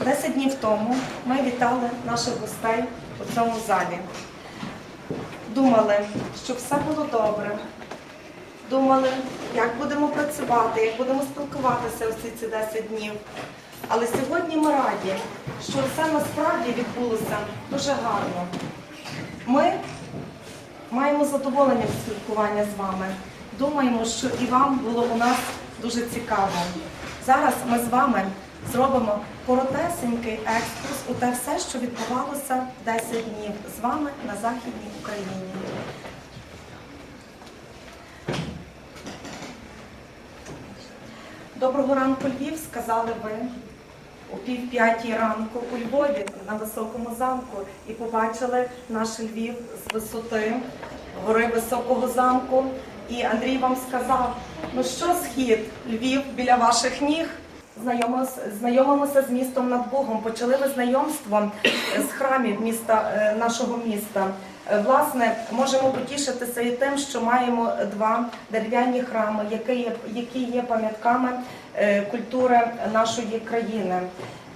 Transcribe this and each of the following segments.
Десять днів тому ми вітали наших гостей у цьому залі. Думали, щоб все було добре. Думали, як будемо працювати, як будемо спілкуватися усі ці 10 днів. Але сьогодні ми раді, що все насправді відбулося дуже гарно. Ми маємо задоволення спілкування з вами. Думаємо, що і вам було у нас дуже цікаво. Зараз ми з вами зробимо коротесенький екскурс у те все, що відбувалося 10 днів з вами на Західній Україні. Доброго ранку, Львів, сказали ви у пів п'ятій ранку у Львові на високому замку і побачили наш Львів з висоти гори високого замку. І Андрій вам сказав: ну що схід, Львів біля ваших ніг. Знайомимося, з містом над Богом. Почали ви знайомство з храмів міста е, нашого міста. Е, Власне, можемо потішитися і тим, що маємо два дерев'яні храми, які є, які є пам'ятками е, культури нашої країни.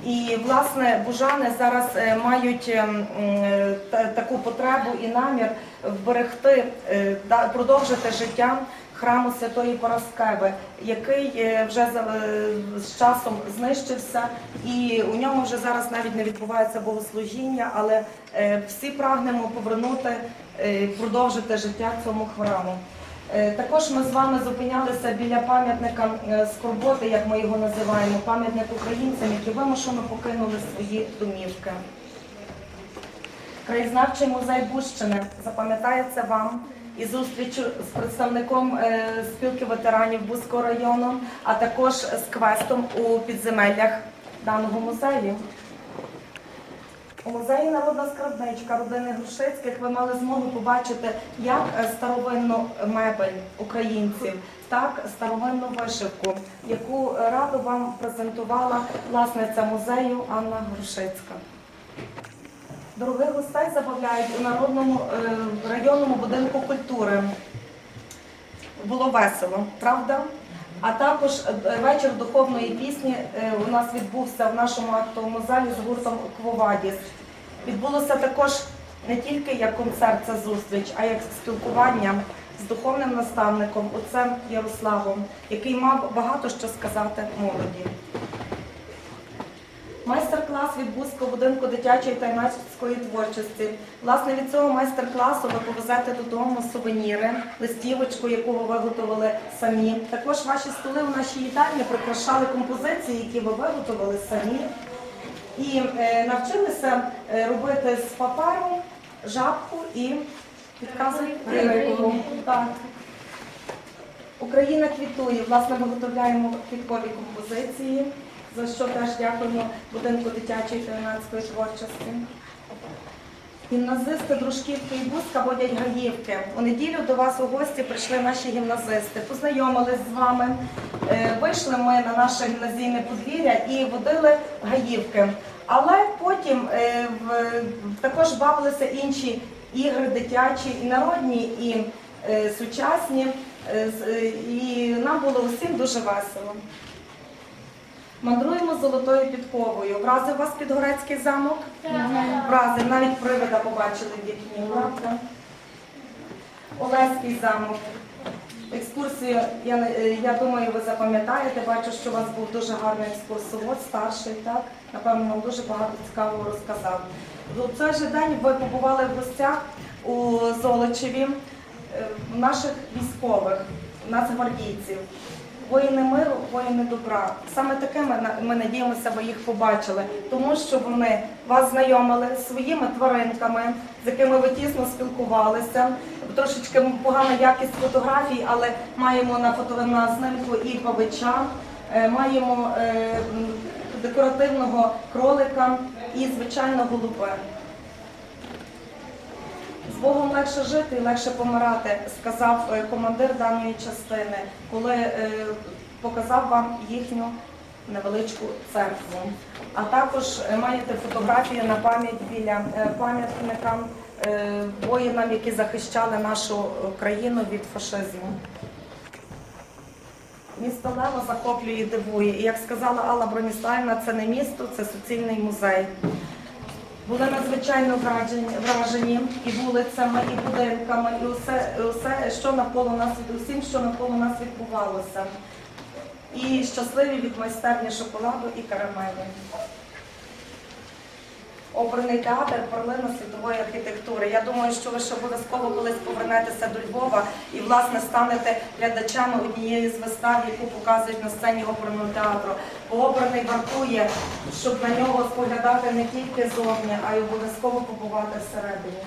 І власне бужани зараз е, мають таку потребу і намір вберегти, е, продовжити життя храму Святої Параскеви, який е, вже е, з часом знищився, і у ньому вже зараз навіть не відбувається богослужіння, але е, всі прагнемо повернути, продовжити життя цьому храму. Також ми з вами зупинялися біля пам'ятника скорботи, як ми його називаємо, пам'ятник українцям, які вимушено покинули свої домівки. Краєзнавчий музей Бущини запам'ятається вам і зустрічю з представником е, спілки ветеранів Бузького району, а також з квестом у підземеллях даного музею. У музеї Народна скарбничка родини Грушицьких ви мали змогу побачити як е, старовинну мебель українців, так старовинну вишивку, яку радо вам презентувала власниця музею Анна Грушицька. Дорогих гостей забавляють у народному е, районному будинку культури. Було весело, правда? А також е, вечір духовної пісні е, у нас відбувся в нашому актовому залі з гуртом Квовадіс. Відбулося також не тільки як концерт, це зустріч, а як спілкування з духовним наставником отцем Ярославом, який мав багато що сказати молоді. Майстер-клас від Бузького будинку дитячої та юнацької творчості. Власне, від цього майстер-класу ви повезете додому сувеніри, листівочку, яку ви виготовили самі. Також ваші столи у нашій їдальні прикрашали композиції, які ви виготовили самі. І е, навчилися е, робити з паперу жабку і підказують рибку. Так. Україна квітує. Власне, виготовляємо квіткові композиції, за що теж дякуємо будинку дитячої та юнацької творчості. Гімназисти Дружківки і Бузька водять гаївки. У неділю до вас у гості прийшли наші гімназисти, познайомились з вами. Е, Вийшли ми на наше гімназійне подвір'я і водили гаївки. Але потім е, також бавилися інші ігри дитячі, і народні, і е, сучасні. І нам було усім дуже весело. Мандруємо золотою підковою. Вразив вас Підгорецький замок? Вразив, навіть привида побачили в вікні, правда? Олеський замок. Екскурсію, я, е, я думаю, ви запам'ятаєте. Бачу, що у вас був дуже гарний екскурсовод, старший, так? Напевно, нам дуже багато цікавого розказав. У цей же день ви побували в гостях у Золочеві е, в наших військових, нацгвардійців. Воїни миру, воїни добра. Саме такими на- ми надіємося, ви їх побачили, тому що вони вас знайомили зі своїми тваринками, з якими ви тісно спілкувалися. Трошечки погана якість фотографій, але маємо на фото на і павича, е, маємо е, декоративного кролика і звичайно голубе. З Богом легше жити і легше помирати, сказав е, командир даної частини, коли е, показав вам їхню невеличку церкву. А також е, маєте фотографію на пам'ять біля пам'ятника е, воїнам, які захищали нашу країну від фашизму. Місто Лево захоплює і дивує. І як сказала Алла Броніславівна, це не місто, це суцільний музей. Були надзвичайно вражені, вражені і вулицями, і будинками, і усе, і усе, що навколо нас усім, що навколо нас відбувалося. І щасливі від майстерні шоколаду і карамелі. Обраний театр перлина світової архітектури. Я думаю, що ви ще обов'язково колись повернетеся до Львова і власне станете глядачами однієї з вистав, яку показують на сцені оперного театру. Бо оперний вартує, щоб на нього споглядати не тільки зовні, а й обов'язково побувати всередині.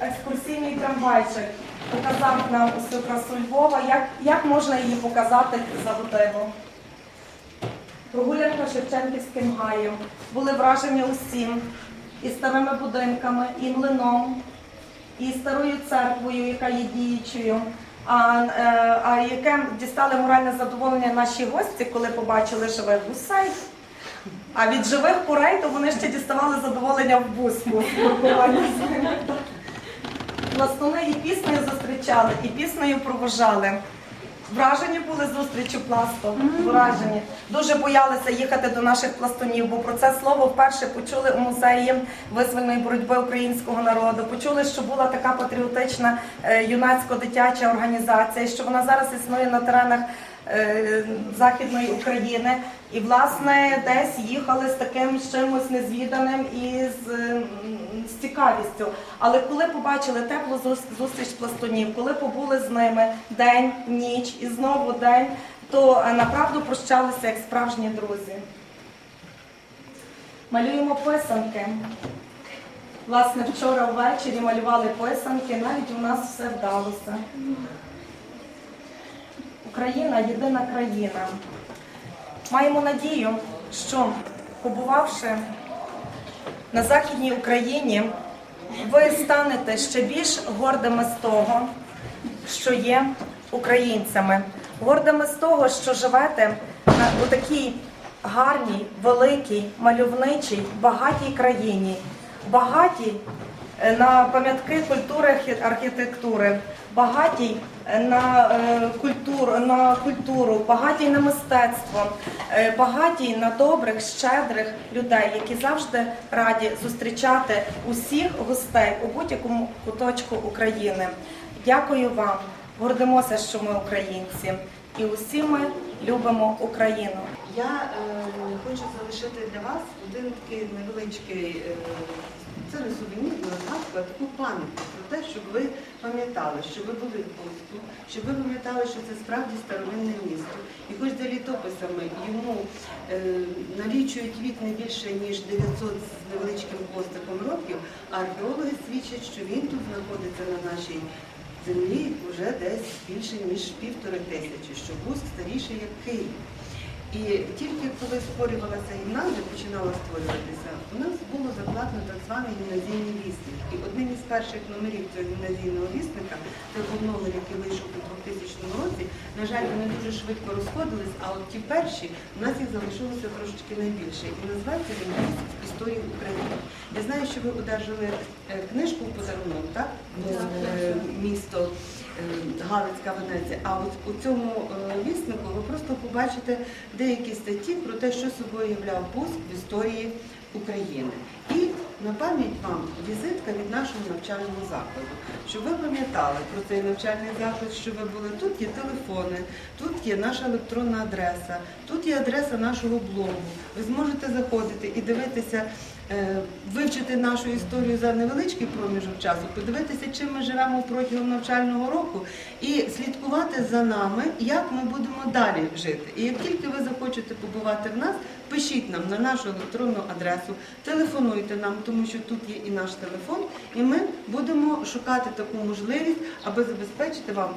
Екскурсійний трамвайчик показав нам усю красу Львова. Як, як можна її показати за годину? Прогулянка Шевченківським гаєм. Були вражені усім. І старими будинками, і млином, і старою церквою, яка є діючою. А, е, а яке дістали моральне задоволення наші гості, коли побачили живих гусей. А від живих курей, то вони ще діставали задоволення в буску. Пластуни і піснею зустрічали, і піснею провожали. Вражені були зустрічю пласту. Вражені. Дуже боялися їхати до наших пластунів, бо про це слово вперше почули у музеї визвольної боротьби українського народу. Почули, що була така патріотична е, юнацько-дитяча організація, що вона зараз існує на теренах е, Західної України. І, власне, десь їхали з таким чимось незвіданим і з, з цікавістю. Але коли побачили теплу зустріч пластунів, коли побули з ними день, ніч і знову день, то е, направду прощалися як справжні друзі. Малюємо писанки. Власне, вчора ввечері малювали писанки, навіть у нас все вдалося. Україна єдина країна. Маємо надію, що побувавши на Західній Україні, ви станете ще більш гордими з того, що є українцями, гордими з того, що живете у такій гарній, великій, мальовничій, багатій країні, багатій на пам'ятки культури архітектури, багатій е, на, е, культуру, на культуру, багатій на мистецтво, е, багатій на добрих, щедрих людей, які завжди раді зустрічати усіх гостей у будь-якому куточку України. Дякую вам. Гордимося, що ми українці, і усі ми любимо Україну. Я е, хочу залишити для вас один такий невеличкий, е, це не сувенір, згадку, а таку пам'ятку про те, щоб ви пам'ятали, що ви були в Польську, щоб ви пам'ятали, що це справді старовинне місто. І хоч за літописами йому е, налічують вік не більше, ніж 900 з невеличким хвостиком років, а археологи свідчать, що він тут знаходиться на нашій землі вже десь більше, ніж півтори тисячі, що Буск старіший як Київ. І тільки коли створювалася гімназія, починала створюватися, у нас було закладено так званий гімназійний вісник. І одним із перших номерів цього гімназійного вісника, це був номер, який вийшов у 2000 році, на жаль, вони дуже швидко розходились, а от ті перші, у нас їх залишилося трошечки найбільше. І називається він «Вісник історії України. Я знаю, що ви одержали е, книжку в подарунок, так? Е, Місто Галицька Венеція. А от у цьому е, віснику ви просто побачите деякі статті про те, що собою являв Буск в історії України. І на пам'ять вам візитка від нашого навчального закладу, щоб ви пам'ятали про цей навчальний заклад, що ви були. Тут є телефони, тут є наша електронна адреса, тут є адреса нашого блогу. Ви зможете заходити і дивитися, е, вивчити нашу історію за невеличкий проміжок часу, подивитися, чим ми живемо протягом навчального року, і слідкувати за нами, як ми будемо далі жити. І як тільки ви захочете побувати в нас, пишіть нам на нашу електронну адресу, телефонуйте нам, тому що тут є і наш телефон, і ми будемо шукати таку можливість, аби забезпечити вам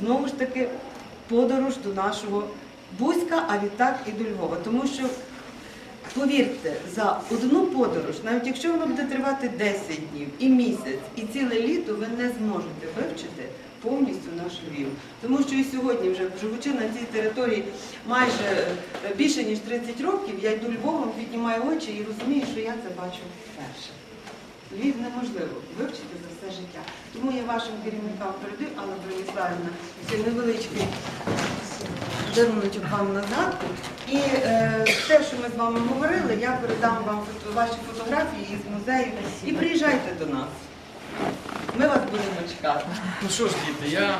знову ж таки подорож до нашого Бузька, а відтак і до Львова. Тому що Повірте, за одну подорож, навіть якщо вона буде тривати 10 днів і місяць, і ціле літо, ви не зможете вивчити повністю наш Львів. Тому що і сьогодні, вже живучи на цій території майже е, більше ніж 30 років, я йду Львовом, піднімаю очі і розумію, що я це бачу вперше. Львів неможливо вивчити за все життя. Тому я вашим керівникам передаю, Алла Брониславівна, цей невеличкий даруночок вам на згадку. І е, те, що ми з вами говорили, я передам вам ваші фотографії з музею і приїжджайте до нас. Ми вас будемо чекати. Ну що ж, діти, я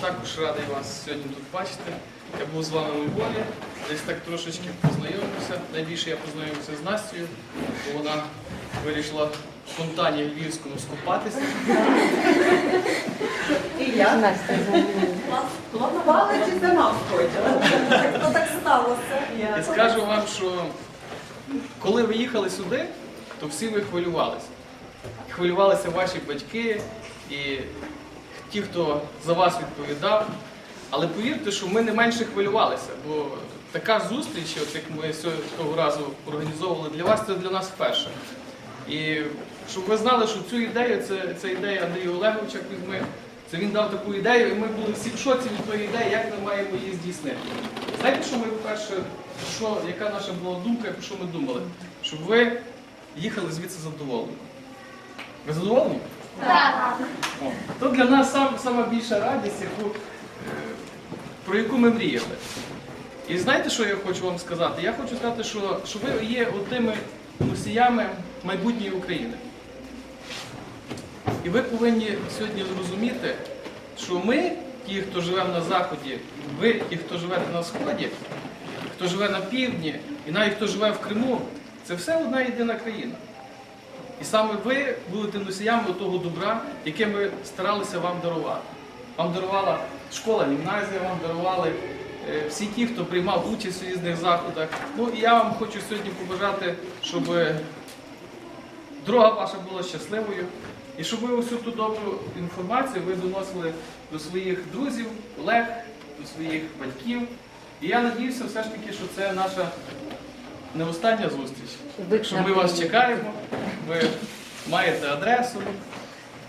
також радий вас сьогодні тут бачити. Я був з вами у Львові, десь так трошечки познайомився. Найбільше я познайомився з Настю, бо вона вирішила в фонтані львівському скупатися. І я Настя. планувала чи сама сходила. Як то так сталося? І скажу вам, що коли ви їхали сюди, то всі ви хвилювалися. Хвилювалися ваші батьки і ті, хто за вас відповідав. Але повірте, що ми не менше хвилювалися, бо така зустріч, от як ми того разу організовували для вас, це для нас вперше. І щоб ви знали, що цю ідею, це, це ідея Андрія Олеговича Кузьми, це він дав таку ідею, і ми були всі в шоці від тої ідеї, як ми маємо її здійснити. Знаєте, що ми вперше, що, яка наша була думка, про що ми думали? Щоб ви їхали звідси задоволені. Ви задоволені? То для нас сам, сама більша радість, яку, е, про яку ми мріяли. І знаєте, що я хочу вам сказати? Я хочу сказати, що, що ви є тими носіями майбутньої України. І ви повинні сьогодні зрозуміти, що ми, ті, хто живемо на Заході, ви, ті, хто живете на Сході, хто живе на півдні, і навіть хто живе в Криму, це все одна єдина країна. І саме ви будете носіями того добра, яке ми старалися вам дарувати. Вам дарувала школа, гімназія, вам дарували е, всі ті, хто приймав участь у різних заходах. Ну і я вам хочу сьогодні побажати, щоб дорога ваша була щасливою. І щоб ви усю ту добру інформацію ви доносили до своїх друзів, колег, до своїх батьків. І я надіюся все ж таки, що це наша не остання зустріч. Що ми вас чекаємо, ви маєте адресу,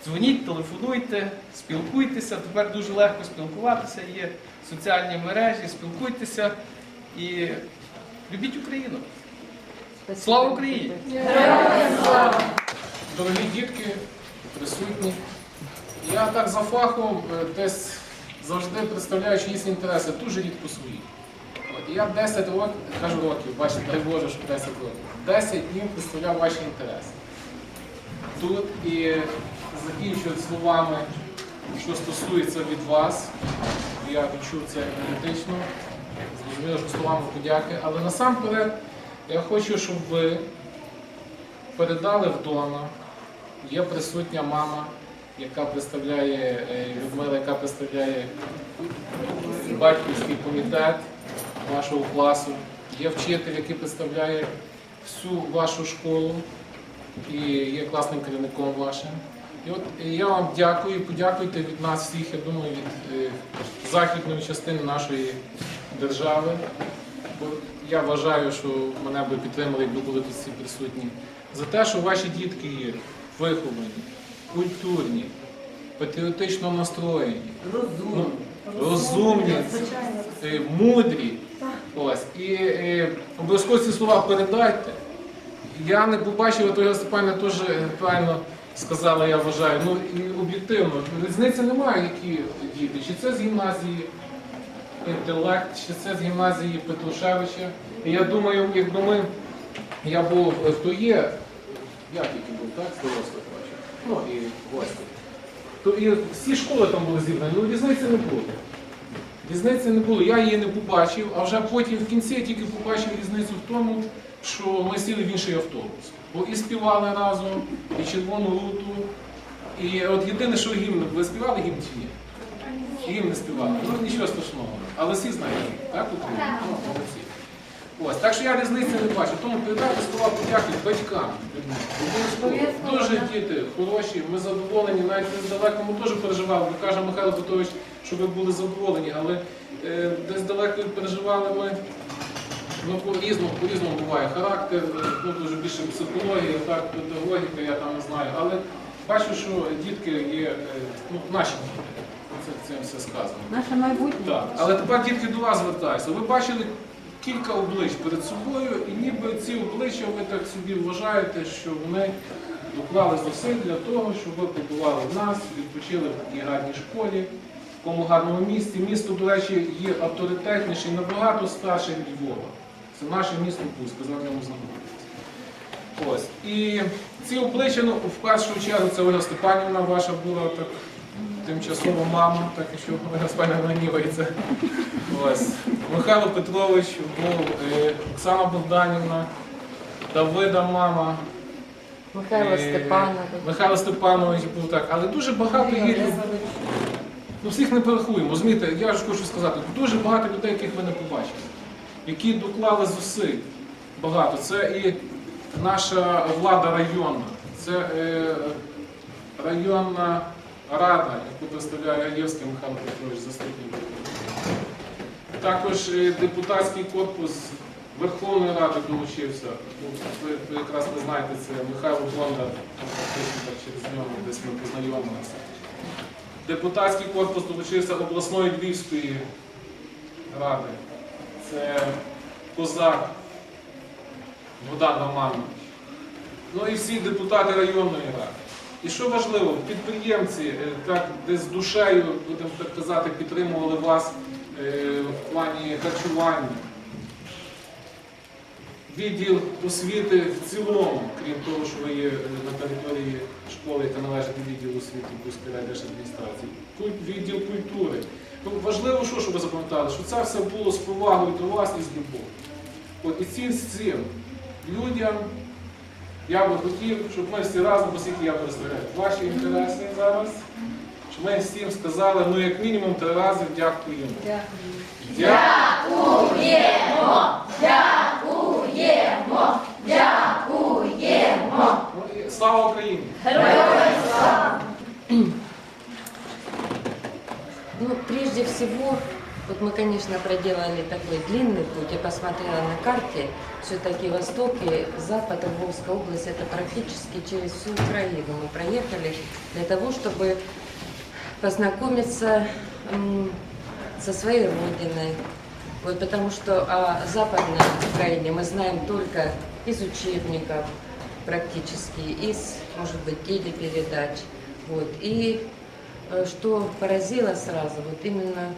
дзвоніть, телефонуйте, спілкуйтеся. Тепер дуже легко спілкуватися, є соціальні мережі, спілкуйтеся і любіть Україну. Слава Україні! Дорогі дітки, присутні. Я так за фахом е, десь завжди представляю чиїсь інтереси, дуже рідко свої. От, я 10 років, кажу років, бачите, дай Боже, що 10 років. 10 днів представляв ваші інтереси. Тут і закінчую словами, що стосується від вас. Я відчув це енергетично, зрозуміло, що словами подяки. Але насамперед я хочу, щоб ви передали вдома. Є присутня мама, яка представляє е, Людмила, яка представляє батьківський комітет вашого класу. Є вчитель, який представляє всю вашу школу і є класним керівником вашим. І от е, я вам дякую, подякуйте від нас всіх, я думаю, від е, західної частини нашої держави. Бо я вважаю, що мене би підтримали, якби були тут всі присутні. За те, що ваші дітки є виховані, культурні, патріотично настроєні, ну, розумні, е, мудрі. Ось. І обов'язково ці слова передайте. Я не побачив, то Степанівна теж правильно сказала, я вважаю. Ну і об'єктивно, різниці немає, які діти. Чи це з гімназії інтелект, чи це з гімназії Петрушевича. І я думаю, якби ми, я був, хто є, я тільки був, так, з дорослих бачив, ну і гості. То і всі школи там були зібрані, ну різниці не було. Різниці не було, я її не побачив, а вже потім в кінці я тільки побачив різницю в тому, що ми сіли в інший автобус. Бо і співали разом, і червону руту. І от єдине, що гімн, ви співали гімн чи ні? Гімн не співали. Ну нічого страшного. Але всі знають, так? Ну, молодці. Ось, так що я різниці не бачу. Тому передайте слова подяки батькам. Дуже діти хороші, ми задоволені, навіть десь далеко ми теж переживали. Каже Михайло Петрович, що ви були задоволені, але е, десь далеко переживали ми. Ну, по-різному, по-різному буває характер, ну, дуже більше психологія, так, педагогіка, я там не знаю. Але бачу, що дітки є, е, ну, наші діти. Це, цим все сказано. Наше майбутнє. Так, але тепер дітки до вас звертаюся. Ви бачили кілька облич перед собою, і ніби ці обличчя ви так собі вважаєте, що вони доклали зусиль для того, щоб ви побували в нас, відпочили в такій гарній школі, в такому гарному місті. Місто, до речі, є авторитетніше і набагато старше від Львова. Це наше місто Пуська, за ньому знаходиться. Ось. І ці обличчя, ну, в першу чергу, це Ольга Степанівна ваша була так, тимчасова мама, так що Ольга Степанівна гнівається. Ось. Михайло Петрович був, е, Оксана Богданівна, Давида мама. Михайло е, Степанович. Михайло Степанович був так. Але дуже багато є. Ну, всіх не порахуємо. Розумієте, я ж хочу сказати, дуже багато людей, яких ви не побачили, які доклали зусиль. Багато. Це і наша влада районна, це е, районна рада, яку представляє Гаєвський Михайло Петрович, заступник. Також е, депутатський корпус Верховної Ради долучився. Ну, ви якраз не знаєте, це Михайло Бондар, через нього десь ми познайомилися. Депутатський корпус долучився обласної Львівської ради. Це Козак Богдан Романович. Ну і всі депутати районної ради. І що важливо, підприємці е, так десь з душею, будемо так казати, підтримували вас е, в плані харчування. Відділ освіти в цілому, крім того, що ви є е, на території школи, яка належить відділу освіти Кузької райдержадміністрації, відділ культури. Ну, важливо, що, щоб ви запам'ятали, що це все було з повагою до вас і з любов'ю. От і цим з цим людям я би хотів, щоб ми всі разом, оскільки я представляю ваші інтереси зараз, щоб ми всім сказали, ну як мінімум три рази дякуємо. Дякуємо. Дякуємо. Ну, і Слава Україні! Ну, прежде всего, вот мы, конечно, проделали такой длинный путь. Я посмотрела на карте, все-таки Восток и Запад, Львовская область, это практически через всю Украину. Мы проехали для того, чтобы познакомиться со своей родиной. Вот потому что о Западной Украине мы знаем только из учебников практически, из, может быть, телепередач. Вот. И что поразило сразу, вот именно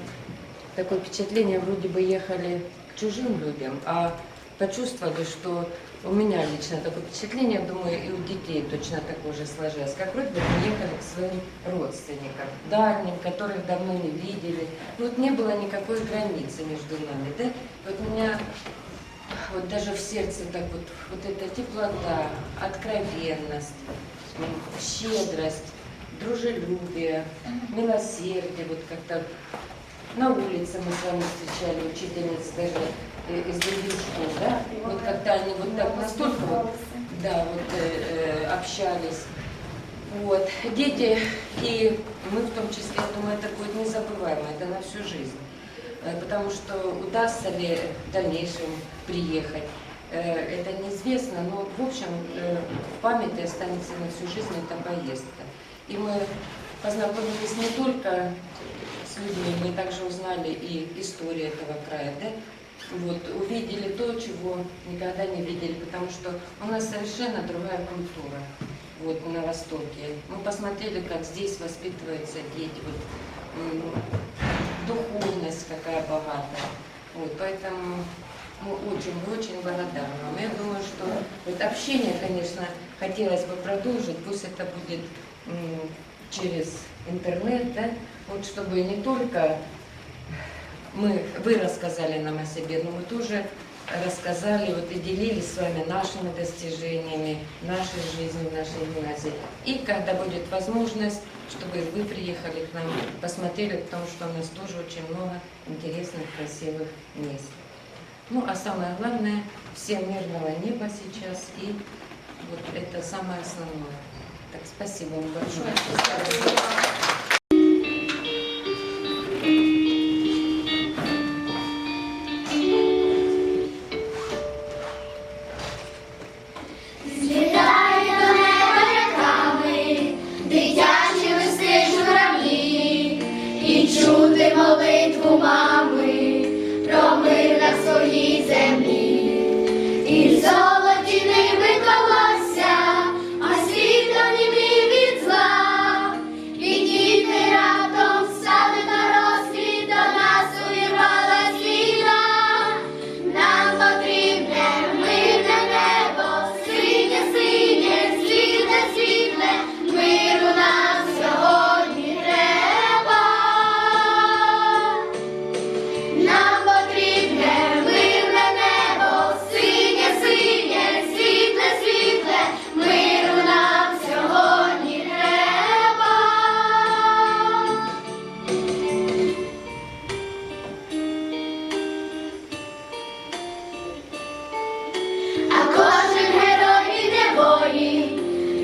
такое впечатление, вроде бы ехали к чужим людям, а почувствовали, что у меня лично такое впечатление, думаю, и у детей точно такое же сложилось, как вроде бы мы ехали к своим родственникам, дальним, которых давно не видели. Вот не было никакой границы между нами, да? Вот меня вот даже в сердце так вот, вот эта теплота, откровенность, щедрость, дружелюбие, милосердие, вот как-то на улице мы с вами встречали учительниц даже э, из других школ, да, вот как-то они вот так настолько вот, да, вот э, э, общались. Вот. Дети, и мы в том числе, я думаю, это будет незабываемо, это на всю жизнь. Э, Потому что удастся ли в дальнейшем приехать, это неизвестно, но в общем в памяти останется на всю жизнь эта поездка. И мы познакомились не только с людьми, мы также узнали и историю этого края, да? Вот, увидели то, чего никогда не видели, потому что у нас совершенно другая культура вот, на Востоке. Мы посмотрели, как здесь воспитываются дети, вот, духовность какая богатая. Вот, поэтому мы очень, очень благодарны. Я думаю, что вот общение, конечно, хотелось бы продолжить, пусть это будет через интернет, да, вот чтобы не только мы, вы рассказали нам о себе, но мы тоже рассказали вот, и делились с вами нашими достижениями, нашей жизнью, нашей гимназии. И когда будет возможность, чтобы вы приехали к нам, посмотрели, потому что у нас тоже очень много интересных, красивых мест. Ну, а самое главное, всем мирного неба сейчас, и вот это самое основное. Так, спасибо вам большое.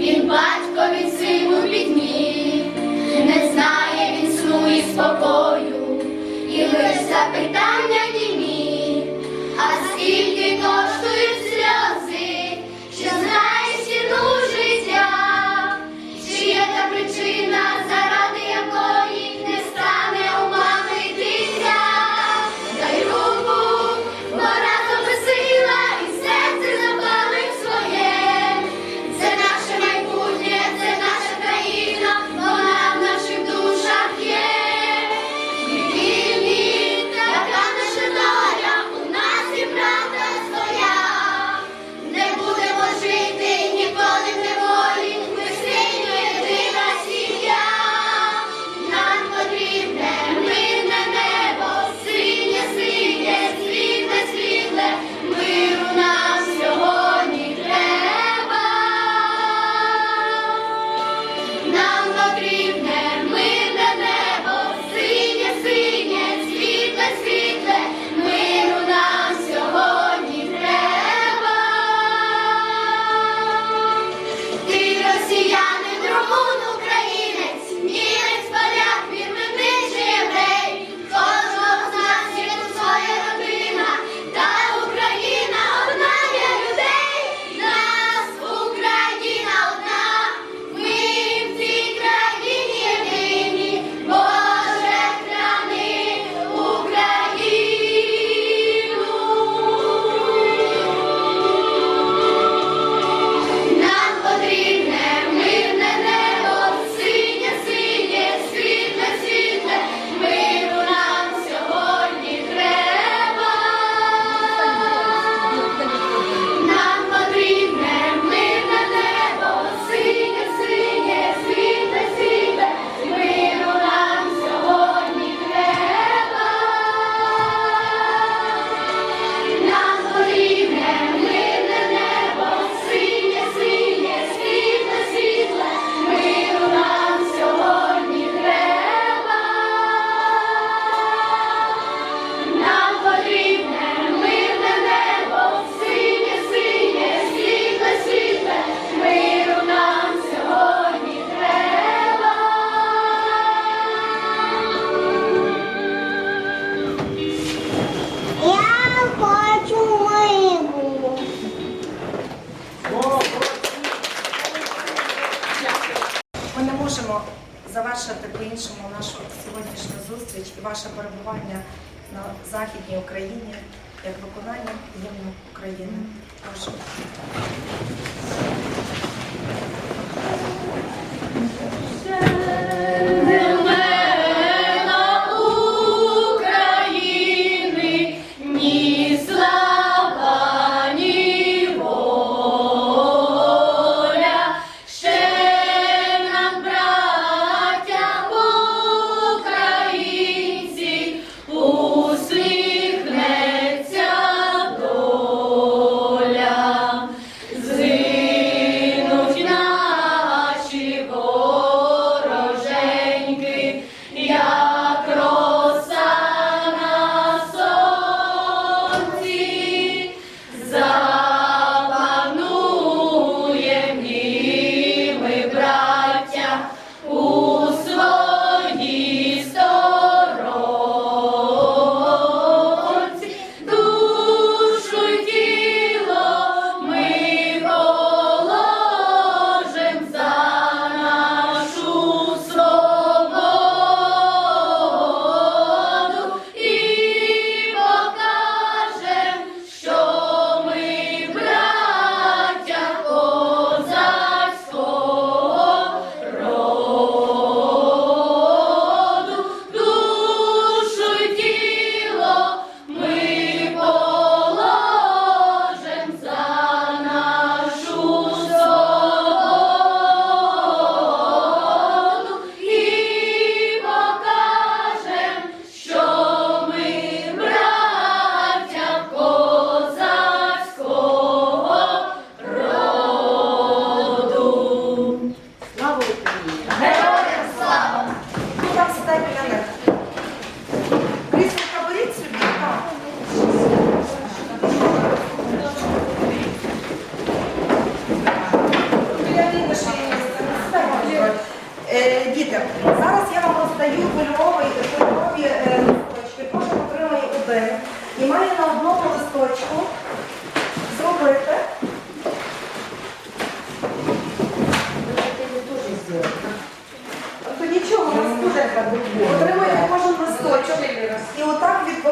він батько від сину підміг, не знає він сну і спокою, і лиш запитає.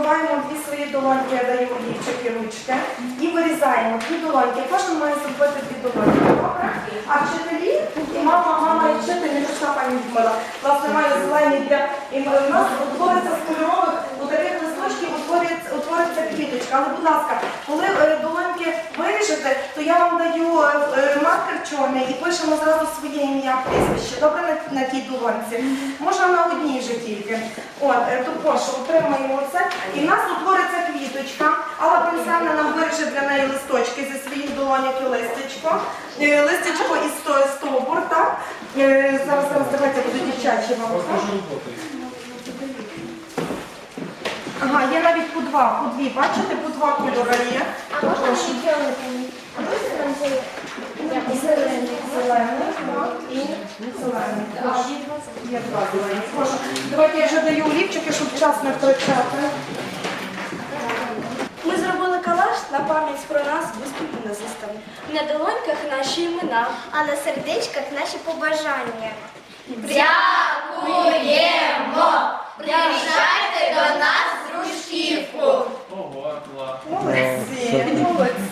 Отак відбиваємо дві свої долоньки, я даю олівчики ручки. І вирізаємо дві долоньки. Кожен має зробити дві долоньки. А вчителі, і мама, мама і вчитель, що пішла пані Людмила. Власне, має зелені для... І в нас утвориться з кольорових у таких листочків утвориться квіточка. Але, будь ласка, коли е, долоньки виріжете, то я вам даю е, е, маркер чорний і пишемо зразу своє ім'я, прізвище. Добре на, на тій долонці. Можна на одній же тільки. От, е, то прошу, отримаємо це. І в нас утвориться квіточка. Алла Пенсана нам виріже для неї листочки зі своїх долоньок і листечко. Листечко і сто, стовбур, так? Зараз, зараз, давайте буду дівчачі вам. Ага, є навіть по два, по дві. Бачите, по два кольори є. А можна Прошу. ще зелений? Зелений. Зелений так, і зелений. Прошу. Є два зелені. Прошу. Давайте я вже даю олівчики, щоб час не втрачати. Ми зробили калаш на пам'ять про нас близьким гімназистам. На долоньках наші імена. А на сердечках наші побажання. Дякуємо! Приїжджайте до нас в дружківку! Ого, клас. Молодці, молодці.